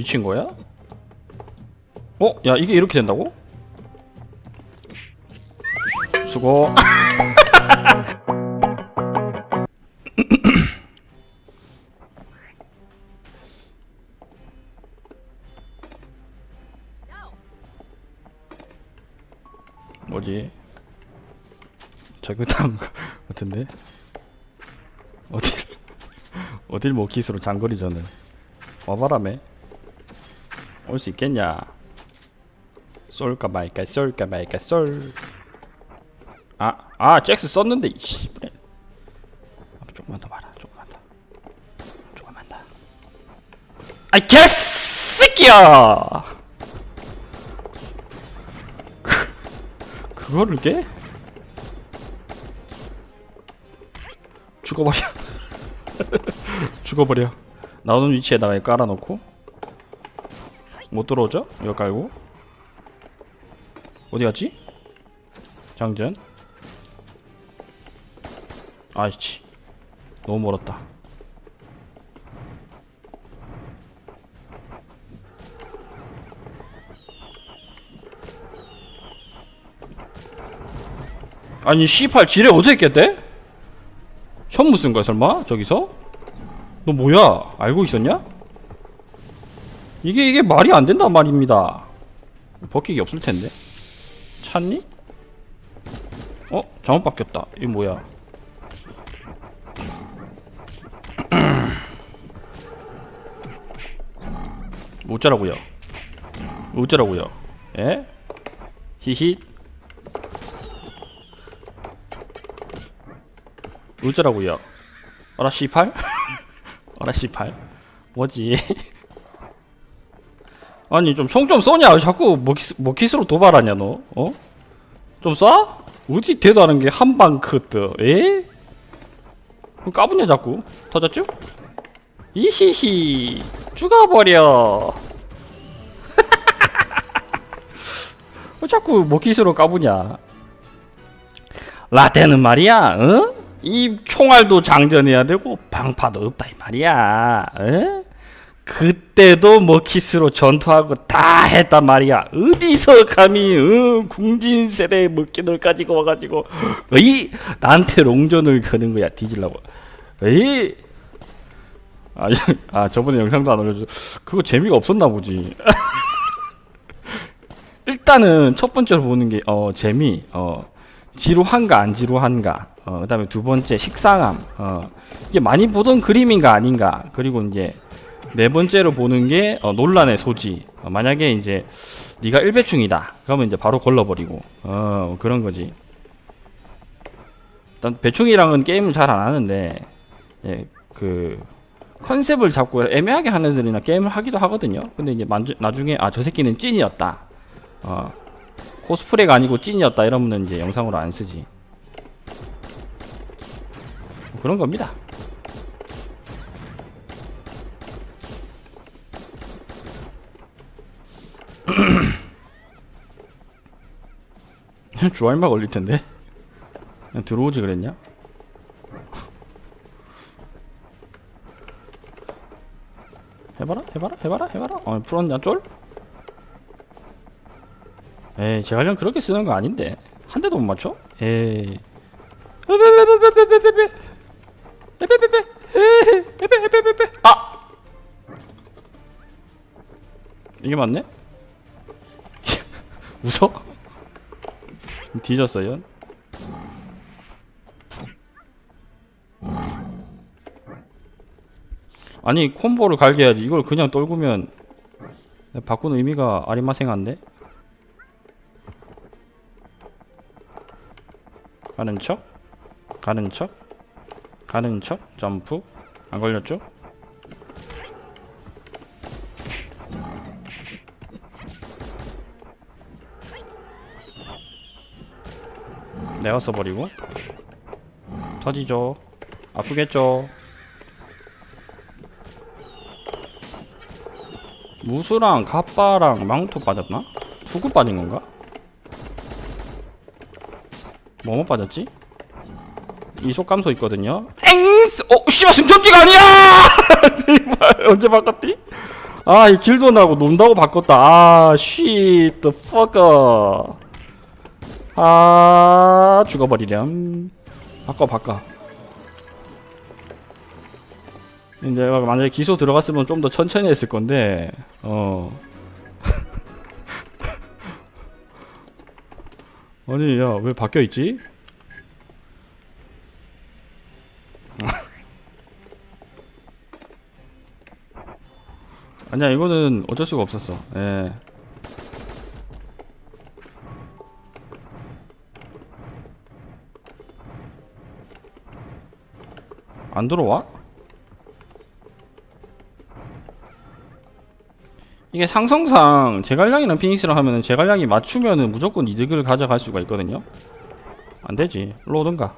미친 거야? 어? 야 이게 이렇게 된다고? 수고 뭐지? 저거 다음 거 같은데? 어딜 어딜 모킷으로 장거리 전을 와봐라매 올 수 있겠냐 쏠까 말까 쏠까 말까 쏠 아, 아, 잭스 썼는데, 이씨. 조금만 더 봐라, 조금만 더. 조금만 더. 아이, 개새끼야! 그, 그거를 깨? 죽어버려. 죽어버려. 나오는 위치에다가 깔아놓고. 못 들어오죠? 이거 깔고. 어디 갔지? 장전. 아이치 너무 멀었다 아니 C8 지뢰 어떻게 깼대? 현무 쓴 거야 설마? 저기서? 너 뭐야? 알고 있었냐? 이게 이게 말이 안 된단 말입니다 벗기기 없을 텐데 찾니? 어? 잘못 바뀌었다 이거 뭐야 어쩌라고요? 어쩌라고요? 예? 히히 어쩌라고요? 어라 C8? 어라 C8? 뭐지? 아니 좀 총 좀 쏘냐? 자꾸 먹히, 먹히스로 도발하냐 너? 어? 좀 쏴? 어디 대도 하는 게 한방 크트? 에? 까부냐 자꾸? 터졌죠? 이히히 죽어버려 왜 자꾸 먹기스로 까부냐 라떼는 말이야 어? 이 총알도 장전해야 되고 방파도 없다 이 말이야 어? 그때도 먹키스로 전투하고 다 했단 말이야. 어디서 감히 어? 궁진 세대 먹기들 가지고 와가지고. 이 나한테 롱전을 거는 거야 뒤질라고. 아, 이- 아 저번에 영상도 안 올려줘. 그거 재미가 없었나 보지. 일단은 첫 번째로 보는 게 어 재미, 어 지루한가 안 지루한가, 어 그다음에 두 번째 식상함, 어 이게 많이 보던 그림인가 아닌가, 그리고 이제 네 번째로 보는 게 어, 논란의 소지. 어, 만약에 이제 네가 일배충이다, 그러면 이제 바로 걸러버리고, 어 그런 거지. 일단 배충이랑은 게임을 잘 안 하는데, 예, 그 컨셉을 잡고 애매하게 하는 애들이나 게임을 하기도 하거든요. 근데 이제 만주, 나중에 아 저 새끼는 찐이었다. 어 코스프레가 아니고 찐이었다 이러면 이제 영상으로 안 쓰지. 뭐 그런 겁니다. 주얼마 걸릴 텐데. 그냥 들어오지 그랬냐? 해봐라, 해봐라, 해봐라, 해봐라. 어, 풀었냐 쫄? 에이, 제갈량 그렇게 쓰는 거 아닌데. 한 대도 못 맞춰? 에이. 아! 이게 맞네? 웃어? 뒤졌어요? 아니 콤보를 갈게 해야지. 이걸 그냥 떨구면 바꾸는 의미가 아리마생한데? 가는 척? 가는 척? 가는 척? 점프? 안 걸렸죠? 내가 써버리고 터지죠 아프겠죠 무수랑 갑바랑 망토 빠졌나? 후구 빠진 건가? 뭐뭐 빠졌지? 이속 감소 있거든요. 엥스! 어, 씨발 승전기가 아니야! 언제 바꿨디? 아, 이 길도 나고 논다고 바꿨다. 아, shit. 아, 죽어버리렴. 바꿔, 바꿔. 이제 만약에 기소 들어갔으면 좀 더 천천히 했을 건데, 어. 아니, 야, 왜 바뀌어 있지? 아니야, 이거는 어쩔 수가 없었어. 예. 안 들어와? 이게 상성상 제갈량이랑 피닉스랑 하면은 제갈량이 맞추면은 무조건 이득을 가져갈 수가 있거든요. 안 되지. 일로 오든가.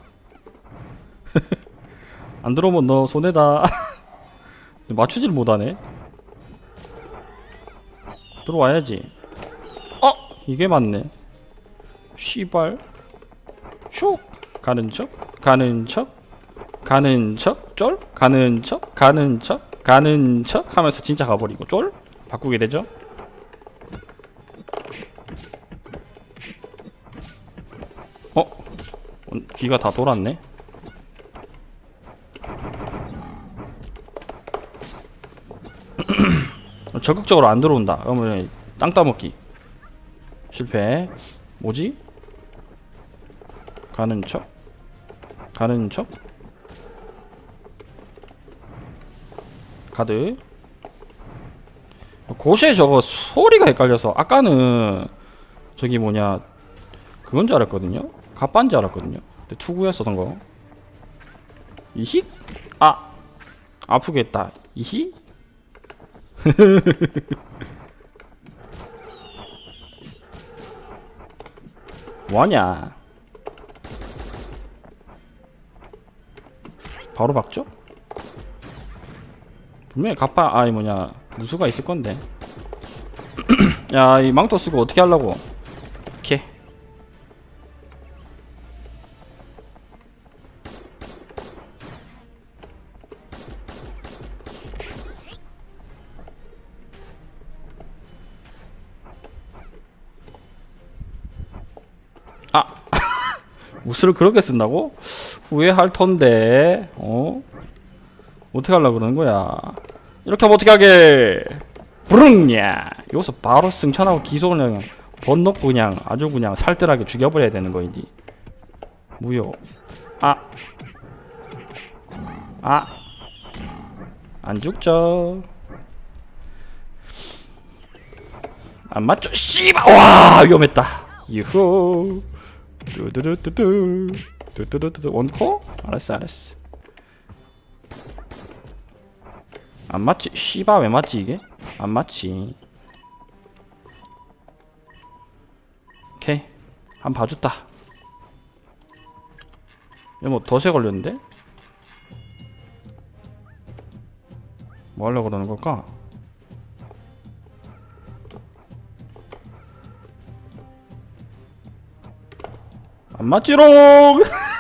안 들어오면 너 손해다. 맞추질 못하네. 들어와야지. 어? 이게 맞네. 씨발. 슉. 가는 척. 가는 척. 가는 척. 쫄. 가는 척. 가는 척. 가는 척 하면서 진짜 가버리고 쫄. 바꾸게 되죠. 어? 어, 귀가 다 돌았네. 적극적으로 안 들어온다. 그러면 땅 따먹기. 실패. 뭐지? 가는 척? 가는 척? 가드. 고시에 저거 소리가 헷갈려서 아까는 저기 뭐냐 그건 줄 알았거든요. 갑반 줄 알았거든요. 근데 투구였었던 거. 이히? 아 아프겠다. 이히? 뭐하냐? 바로 박죠? 분명히 갑바 아이 뭐냐 무수가 있을 건데. 야 이 망토 쓰고 어떻게 하려고? 오케이. 아 무술을 그렇게 쓴다고? 후회할 텐데 어? 어떻게 하려고 그러는 거야 이렇게 하면 어떻게 하게 부릉냐 여기서 바로 승천하고 기소를 그냥 번놓고 그냥 아주 그냥 살뜰하게 죽여버려야 되는 거이니 무효 아 아. 안 죽죠. 안 맞죠? 씨발! 와, 위험했다. 유후. 뚜두두두두. 뚜두두두두. 원코? 알았어, 알았어. 안 맞지? 씨바 왜 맞지 이게? 안 맞지. 오케이. 한번 봐줬다. 이거 뭐 덫에 걸렸는데? 뭐 하려고 그러는 걸까? 안 맞지롱!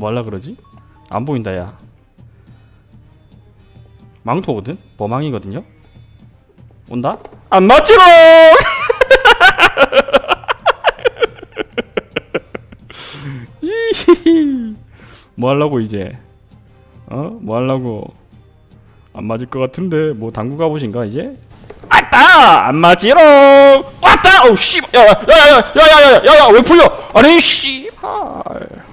뭐 하려 그러지? 안 보인다 야 망토거든? 범망이거든요? 온다? 안 맞지롱! 뭐 하려고 이제 어? 뭐 하려고 안 맞을 것 같은데 뭐 당구 가보신가 이제? 왔다! 안 맞지롱! 왔다! 어우 씨발 야야야야야야야야야야 왜 풀려? 아니 씨발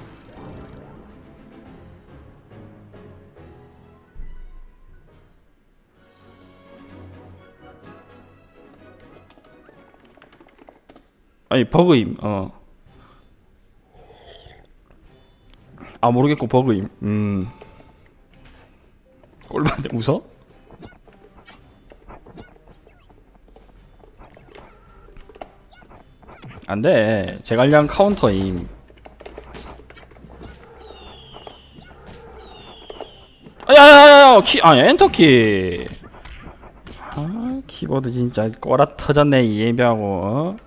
아니 버그임 어. 아 모르겠고 버그임 음 꼴봤는데 웃어? 안돼 제갈량 카운터임 야야야야 키 아니 엔터키 아 키보드 진짜 꼬라 터졌네 예비하고 어?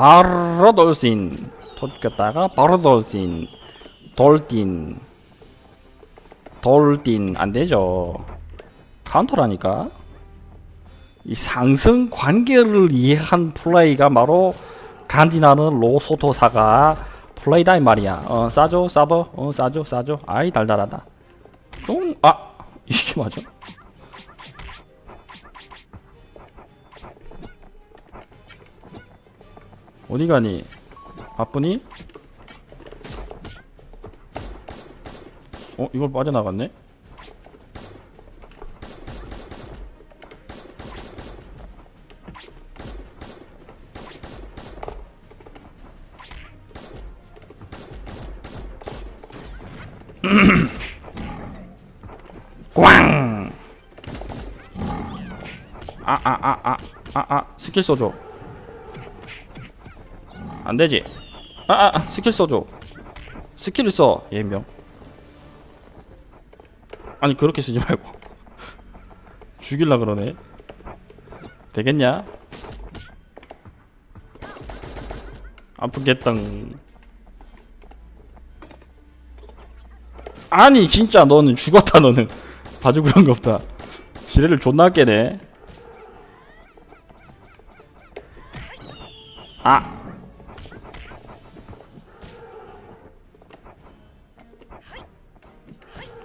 바로 돌진 돋겼다가 바로 돌진 돌진 돌딘 안 되죠. 카운터라니까. 이 상승 관계를 이해한 플레이가 바로 간지나는 로소토사가 플레이다 이 말이야. 어 싸줘 싸버 어 싸줘 싸줘 아이 달달하다. 좀아 이게 맞아? 어디 가니? 바쁘니? 어 이걸 빠져나갔네? 꽝! 아, 아, 아, 아, 아, 아, 스킬 써줘. 안 되지. 아, 아, 아, 스킬 써줘. 스킬을 써, 예명. 아니, 그렇게 쓰지 말고. 죽일라 그러네. 되겠냐? 아프겠다. 아니 진짜 너는 죽었다 너는 봐주 그런 거 없다 지뢰를 존나 깨네 아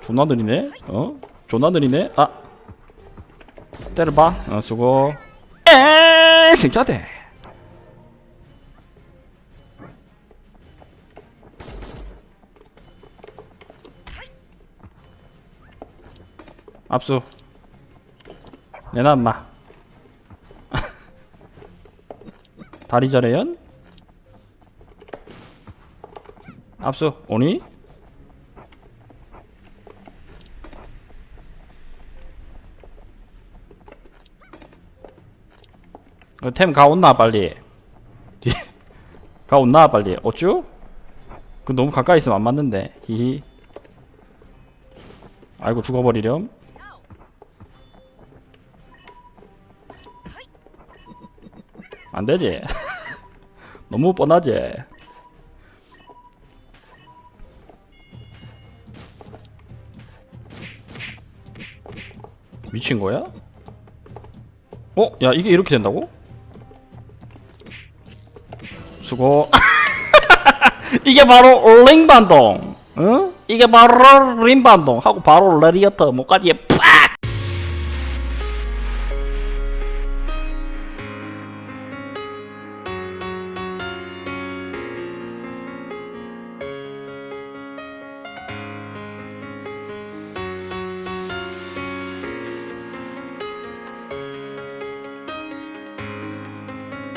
존나 느리네? 어? 존나 느리네? 아. 때려봐. 어 수고. 에 승자대. 압수. 내놔 엄마. 다리 저래연? 압수. 오니 템 가온나 빨리 뒤- 가온나 빨리 어쭈? 그 너무 가까이 있으면 안 맞는데 히히 아이고 죽어버리렴 안 되지. 너무 뻔하지. 미친 거야? 어? 야, 이게 이렇게 된다고? 수고. 이게 바로 링반동. 응? 이게 바로 링반동 하고 바로 레리어터 목까지 팍